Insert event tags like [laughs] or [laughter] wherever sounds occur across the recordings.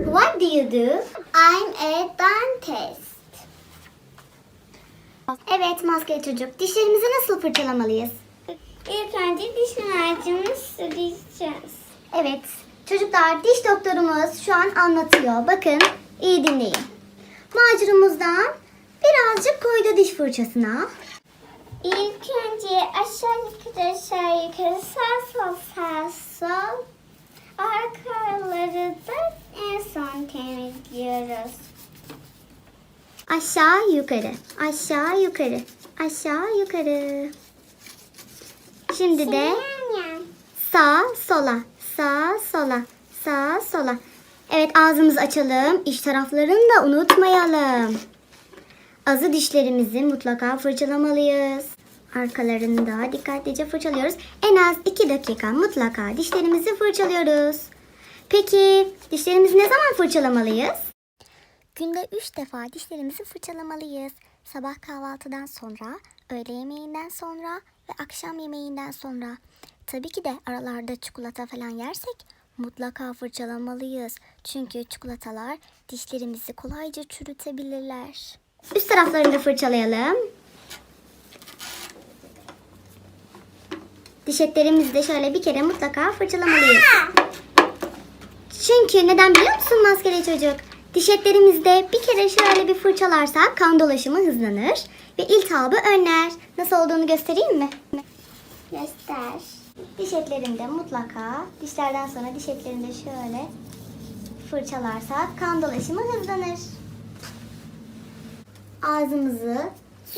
you do? I'm a dentist. Evet maskeli çocuk. Dişlerimizi nasıl fırçalamalıyız? İlk önce diş macunu süreceğiz. Evet. Çocuklar diş doktorumuz şu an anlatıyor. Bakın iyi dinleyin. Macunumuzdan birazcık koydu diş fırçasına. İlk önce aşağı yukarı aşağı yukarı sağ sol. Arkaları da en son temizliyoruz. Aşağı yukarı, aşağı yukarı, aşağı yukarı. Şimdi de sağ sola, sağ sola, sağ sola. Evet ağzımızı açalım. İç taraflarını da unutmayalım. Azı dişlerimizi mutlaka fırçalamalıyız. Arkalarını da dikkatlice fırçalıyoruz. En az 2 dakika mutlaka dişlerimizi fırçalıyoruz. Peki dişlerimizi ne zaman fırçalamalıyız? Günde 3 defa dişlerimizi fırçalamalıyız. Sabah kahvaltıdan sonra, öğle yemeğinden sonra ve akşam yemeğinden sonra. Tabii ki de aralarda çikolata falan yersek mutlaka fırçalamalıyız. Çünkü çikolatalar dişlerimizi kolayca çürütebilirler. Üst taraflarını da fırçalayalım. Diş etlerimizi de şöyle bir kere mutlaka fırçalamalıyız. Çünkü neden biliyor musun maskeli çocuk? Diş etlerimizde bir kere şöyle bir fırçalarsak kan dolaşımı hızlanır ve iltihabı önler. Nasıl olduğunu göstereyim mi? Göster. Diş etlerinde mutlaka dişlerden sonra diş etlerinde şöyle fırçalarsak kan dolaşımı hızlanır. Ağzımızı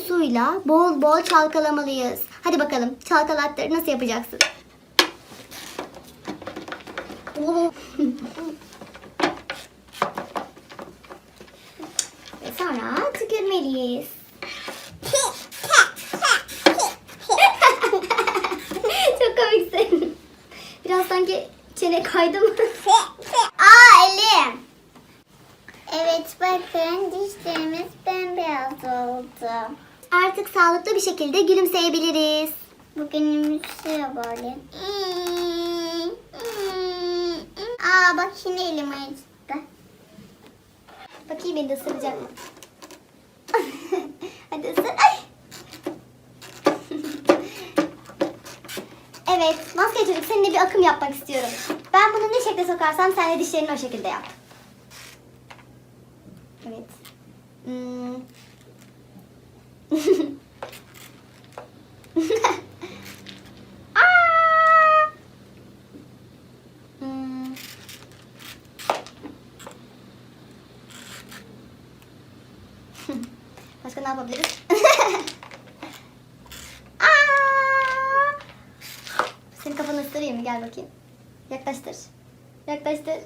suyla bol bol çalkalamalıyız. Hadi bakalım çalkalatları nasıl yapacaksın? [laughs] [laughs] sonra tükürmeliyiz. [laughs] Çok komiksin. Biraz sanki çene kaydı mı? [laughs] Aa elim. Evet bakın dişlerimiz bembeyaz oldu. Artık sağlıklı bir şekilde gülümseyebiliriz. Bugün şey böyle. Aa bak şimdi elim acıttı. Bakayım beni de ısıracak mı? Evet, maske çocuk seninle bir akım yapmak istiyorum. Ben bunu ne şekilde sokarsam sen de dişlerini o şekilde yap. Evet. Hmm. [laughs] Hmm. [laughs] Başka ne yapabiliriz? [laughs] Aa! Mı? Gel bakayım. Yaklaştır. Yaklaştır.